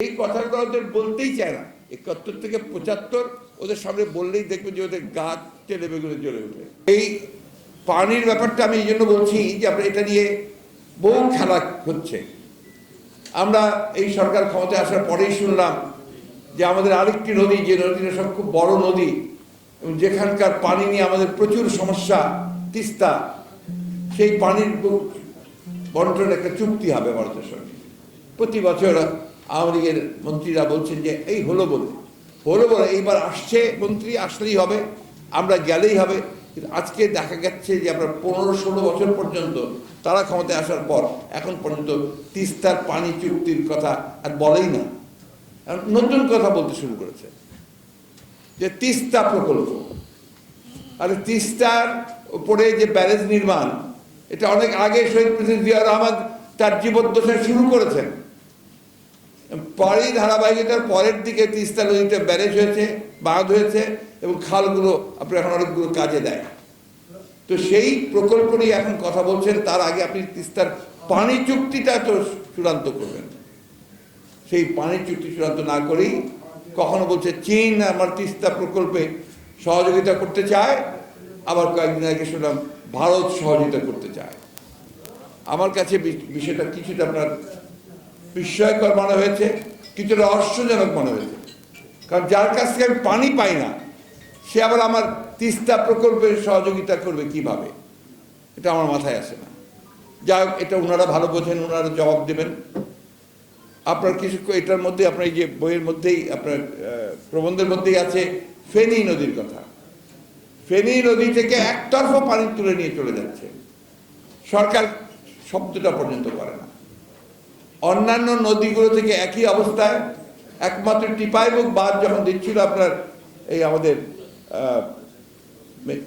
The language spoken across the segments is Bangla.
এই কথাগুলো ওদের বলতেই চায় না। একাত্তর থেকে পঁচাত্তর, ওদের সামনে বললেই দেখবে যে ওদের গাছ টেলেবেগুলো জ্বলে ওঠে এই পানির ব্যাপারটা আমি এই জন্য বলছি যে আমরা এটা নিয়ে বহু খেলা হচ্ছে। আমরা এই সরকার ক্ষমতায় আসার পরেই শুনলাম যে আমাদের আরেকটি নদী, যে নদীটা সব খুব বড় নদী, এবং যেখানকার পানি নিয়ে আমাদের প্রচুর সমস্যা, তিস্তা, সেই পানির বন্টন একটা চুক্তি হবে ভারতের সঙ্গে। প্রতি বছর আওয়ামী লীগের মন্ত্রীরা বলছেন যে, এই হলো বলে। হলো বলে, এইবার আসছে মন্ত্রী, আসলেই হবে, আমরা গেলেই হবে। কিন্তু আজকে দেখা যাচ্ছে যে, আমরা পনেরো ষোলো বছর পর্যন্ত তারা ক্ষমতায় আসার পর এখন পর্যন্ত তিস্তার পানি চুক্তির কথা আর বলেই না। নতুন কথা বলতে শুরু করেছে যে, তিস্তা প্রকল্প। আর তিস্তার উপরে যে ব্যারেজ নির্মাণ, এটা অনেক আগে শহীদ প্রেসিডেন্ট জিয়া রহমান তার জীবদ্দশায় শুরু করেছেন। পরেই ধারাবাহিকতার পরের দিকে তিস্তা নদীতে ব্যারেজ হয়েছে, বাঁধ হয়েছে এবং খালগুলো আপনার এখন অনেকগুলো কাজে দেয়। তো সেই প্রকল্প নিয়ে এখন কথা বলছেন, তার আগে আপনি তিস্তার পানি চুক্তিটা তো চূড়ান্ত করবেন। সেই পানি চুক্তি চূড়ান্ত না করেই কখনো বলছে চীন আমার তিস্তা প্রকল্পে সহযোগিতা করতে চায়, আবার কয়েকদিন আগে শুনলাম ভারত সহযোগিতা করতে চায়। আমার কাছে বিষয়টা কিছুটা আপনার বিস্ময়কর মনে হয়েছে কিছুটা রহস্যজনক মনে হয়েছে। কারণ যার কাছ থেকে আমি পানি পাই না, সে আবার আমার তিস্তা প্রকল্পের সহযোগিতা করবে কীভাবে? এটা আমার মাথায় আসে না। যা এটা ওনারা ভালো বোঝেন ওনারা জবাব দেবেন। আপনার কিছু এটার মধ্যে, আপনার এই যে বইয়ের মধ্যেই, আপনার প্রবন্ধের মধ্যেই আছে ফেনী নদীর কথা। ফেনী নদী থেকে একতরফা পানি তুলে নিয়ে চলে যাচ্ছে। সরকার শব্দটা পর্যন্ত করে না। অন্যান্য নদীগুলো থেকে একই অবস্থায় একমাত্র টিপাই টিপাইমুখ বাঁধ যখন দিচ্ছিল আপনার এই আমাদের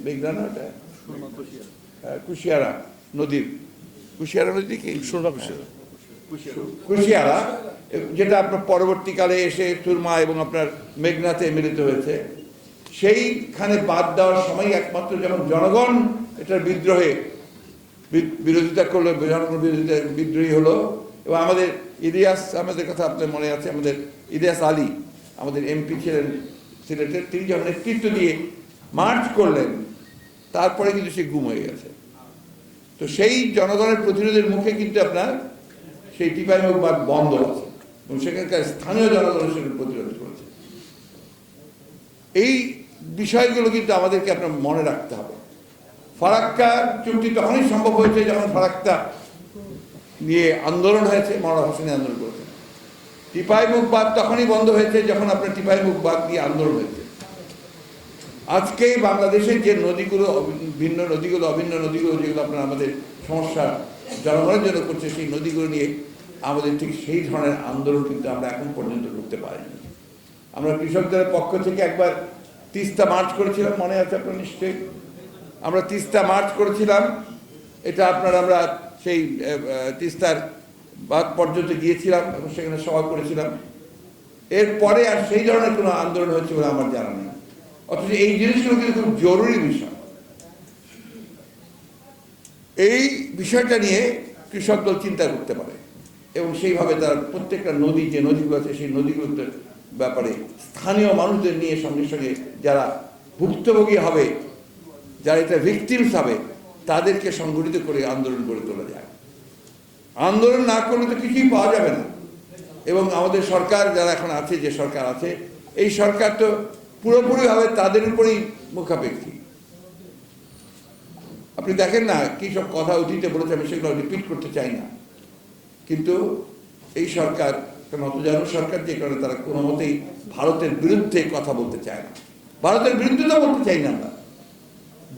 মেঘনা? হ্যাঁ, কুশিয়ারা নদীর। কুশিয়ারা নদী কি? কুশিয়ারা। যেটা আপনার পরবর্তীকালে এসে সুরমা এবং আপনার মেঘনাতে মিলিত হয়েছে। সেইখানে বাদ দেওয়ার সময় একমাত্র যখন জনগণ এটার বিদ্রোহে বিরোধিতা করল জনগণ বিরোধিতা বিদ্রোহী হলো এবং আমাদের ইলিয়াস, আমাদের কথা আপনার মনে আছে, আমাদের ইলিয়াস আলী, আমাদের এমপি ছিলেন সিলেটের তিনি যখন নেতৃত্ব দিয়ে মার্চ করলেন, তারপরে কিন্তু সে গুম হয়ে গেছে। তো সেই জনগণের প্রতিরোধের মুখে কিন্তু আপনার সেই টিপাই মুখ বাদ বন্ধ আছে, এবং সেখানকার স্থানীয় জনগণ সেখানে প্রতিরোধ করেছে। এই বিষয়গুলো কিন্তু আমাদেরকে আপনার মনে রাখতে হবে। ফারাক্কা চুক্তি তখনই সম্ভব হয়েছে যখন ফারাক্কা নিয়ে আন্দোলন হয়েছে মরা হোসেনী আন্দোলন করেছে। টিপাই মুখ বাদ তখনই বন্ধ হয়েছে যখন আপনার টিপাই মুখ বাদ নিয়ে আন্দোলন হয়েছে। আজকে বাংলাদেশের যে নদীগুলো ভিন্ন নদীগুলো, অভিন্ন নদীগুলো যেগুলো আপনার আমাদের সমস্যা জনগণের জন্য করছে, সেই নদীগুলো নিয়ে আমাদের ঠিক সেই ধরনের আন্দোলন কিন্তু আমরা এখন পর্যন্ত করতে পারিনি। আমরা কৃষকদের পক্ষ থেকে একবার তিস্তা মার্চ করেছিলাম, মনে আছে আপনার নিশ্চয়ই? আমরা তিস্তা মার্চ করেছিলাম, এটা আপনার আমরা সেই তিস্তার বাদ পর্যন্ত গিয়েছিলাম এবং সেখানে সভা করেছিলাম। এরপরে আর সেই ধরনের কোনো আন্দোলন হয়েছে বলে আমার জানা নেই। অথচ এই জিনিসগুলো কিন্তু খুব জরুরি বিষয়। এই বিষয়টা নিয়ে কৃষক দল চিন্তা করতে পারে এবং সেইভাবে তার প্রত্যেকটা নদী, যে নদীগুলো আছে, সেই নদীগুলোতে ব্যাপারে স্থানীয় মানুষদের নিয়ে সঙ্গে সঙ্গে যারা ভুক্তভোগী হবে, যারা এটা ভিকটিমস হবে তাদেরকে সংগঠিত করে আন্দোলন গড়ে তোলা যায়। আন্দোলন না করলে তো কিছুই পাওয়া যাবে না। এবং আমাদের সরকার যারা এখন আছে, যে সরকার আছে, এই সরকার তো পুরোপুরিভাবে তাদের উপরেই মুখাপেক্ষী। আপনি দেখেন না কি সব কথা অতীতে বলেছে, আমি সেগুলো রিপিট করতে চাই না। কিন্তু এই সরকার নতজানু সরকার যে কারণে তারা কোনো মতেই ভারতের বিরুদ্ধে কথা বলতে চায় না। ভারতের বিরুদ্ধে তো বলতে চাই না আমরা।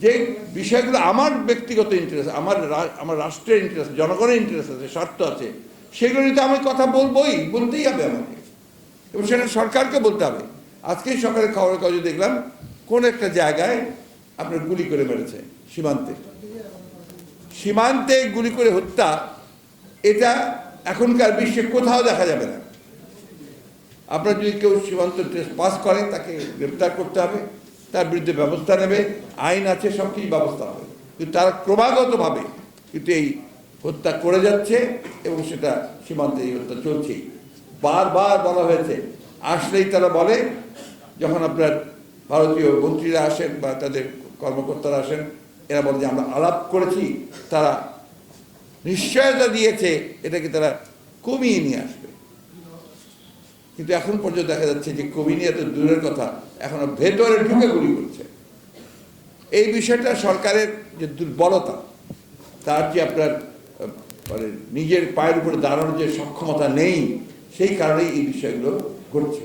যে বিষয়গুলো আমার ব্যক্তিগত ইন্টারেস্ট আমার আমার রাষ্ট্রের ইন্টারেস্ট জনগণের ইন্টারেস্ট আছে, স্বার্থ আছে, সেগুলো নিয়ে তো আমি কথা বলবোই, বলতেই হবে আমাকে। এবং সেটা সরকারকে বলতে হবে। আজকেই সকালে খবরের কাগজে দেখলাম, কোন একটা জায়গায় আপনার গুলি করে মেরেছে, সীমান্তে। সীমান্তে গুলি করে হত্যা, এটা এখনকার বিশ্বে কোথাও দেখা যাবে না। আপনার যদি কেউ সীমান্ত টেস্ট পাস করে, তাকে গ্রেপ্তার করতে হবে। তার বিরুদ্ধে ব্যবস্থা নেবে, আইন আছে, সব কিছু ব্যবস্থা হবে। কিন্তু তারা ক্রমাগতভাবে কিন্তু এই হত্যা করে যাচ্ছে এবং সেটা সীমান্তে এই হত্যা চলছেই। বারবার বলা হয়েছে, আসলেই তারা বলে, যখন আপনার ভারতীয় মন্ত্রীরা আসেন বা তাদের কর্মকর্তারা আসেন, এরা বলে যে আমরা আলাপ করেছি, তারা নিশ্চয়তা দিয়েছে, এটাকে তারা কমিয়ে নিয়ে আসবে। কিন্তু এখন পর্যন্ত দেখা যাচ্ছে যে কবি নিয়ে দূরের কথা, এখনও ভেতরে ঢুকে গুলি করছে। এই বিষয়টা সরকারের যে দুর্বলতা, তার যে আপনার মানে নিজের পায়ের উপরে দাঁড়ানোর যে সক্ষমতা নেই, সেই কারণেই এই বিষয়গুলো ঘটছে।